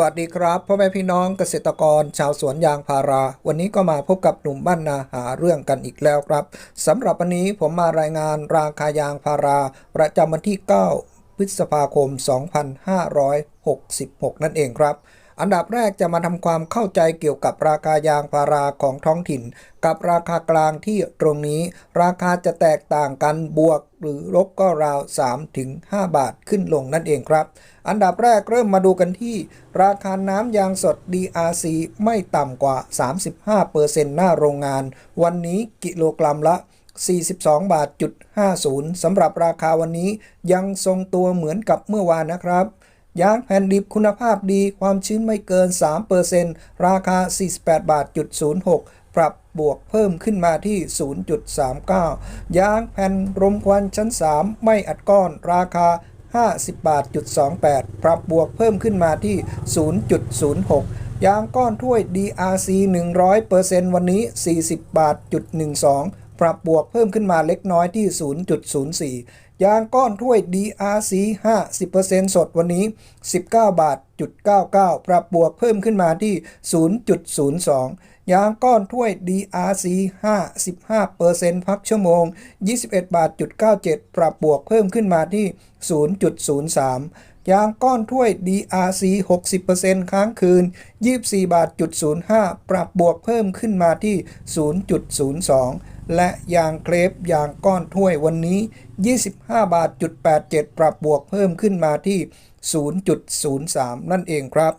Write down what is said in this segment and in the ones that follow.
วัสดีครับพ่อแม่พี่น้องเกษตรกรชาวสวนยางพารา วันนี้ก็มาพบกับหนุ่มบ้านนาหาเรื่องกันอีกแล้วครับสำหรับวันนี้ผมมารายงานราคายางพารา ประจำวันที่ 9 พฤษภาคม 2566 นั่นเองครับ อันดับแรกจะมาทำความเข้าใจเกี่ยวกับราคายางพาราของท้องถิ่น กับราคากลางที่ตรงนี้ ราคาจะแตกต่างกันบวกหรือลบก็ราว3ถึง5บาทขึ้นลงนั่นเองครับ อันดับแรกเริ่มมาดูกันที่ ราคาน้ำยางสด DRC ไม่ต่ำกว่า 35%หน้าโรงงาน วันนี้กิโลกรัมละ42บาทจุด50สำหรับราคาวันนี้ยังทรงตัวเหมือนกับเมื่อวานนะครับ ยางแผ่นดิบคุณภาพดี ความชื้นไม่เกิน 3%ราคา 48 บาทจุด06 ปรับบวกเพิ่มขึ้นมาที่ 0.39 ยางแผ่นรมควันชั้น 3 ไม่อัดก้อนราคา 50 บาทจุด28 ปรับบวกเพิ่มขึ้นมาที่ 0.06ยางก้อนถ้วย DRC 100%วันนี้ 40 บาทจุด12 ปรับบวกเพิ่มขึ้นมาเล็กน้อยที่ 0.04 ยางก้อนถ้วย DRC 50%สดวันนี้ 19 บาทจุด99 ปรับ บวกเพิ่มขึ้นมาที่ 0.02 ยางก้อนถ้วย DRC 55%พักชั่วโมง 21บาทจุด97 ปรับบวกเพิ่มขึ้นมาที่ 0.03 ยางก้อนถ้วย DRC 60%ค้างคืน 24บาทจุด05 ปรับบวกเพิ่มขึ้นมาที่ 0.02 และยางเครปยางก้อนถ้วยวันนี้ 25บาทจุด87 ปรับบวกเพิ่มขึ้นมาที่ 0.03 นั่นเองครับ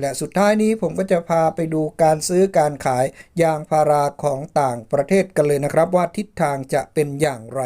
และสุดท้ายนี้ผมก็จะพาไปดูการซื้อการขายยางพาราของต่างประเทศกันเลยนะครับ ว่าทิศทางจะเป็นอย่างไร